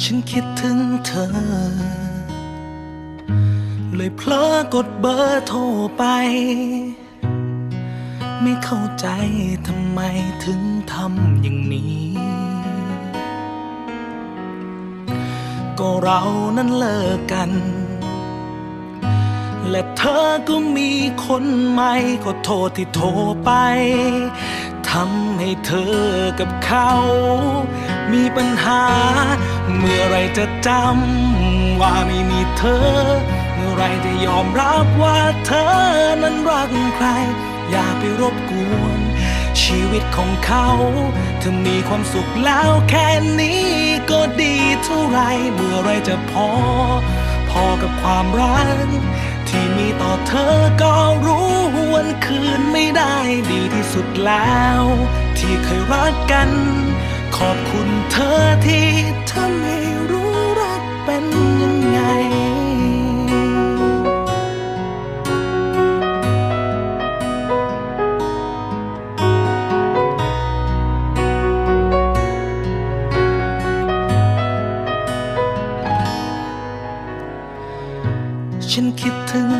ฉันคิดถึงเธอ เลยเพลอกดเบอร์โทรไป ไม่เข้าใจทำไมถึงทำอย่างนี้ ก็เรานั้นเลิกกัน และเธอก็มีคนใหม่ก็โทษที่โทรไปำให้เธอกับเขา มีปัญหา เมื่อไรจะจำว่าไม่มีเธอ เมื่อไรจะยอมรับว่าเธอนั้นรักใคร อย่าไปรบกวน ชีวิตของเขา เธอมีความสุขแล้วแค่นี้ก็ดีเท่าไร เมื่อไรจะพอ พอกับความรัก ที่มีต่อเธอก็รู้ สุดแล้ว ที่เคยรักกัน ขอบคุณเธอที่ทำให้รู้รักเป็นยังไง ฉันคิดถึง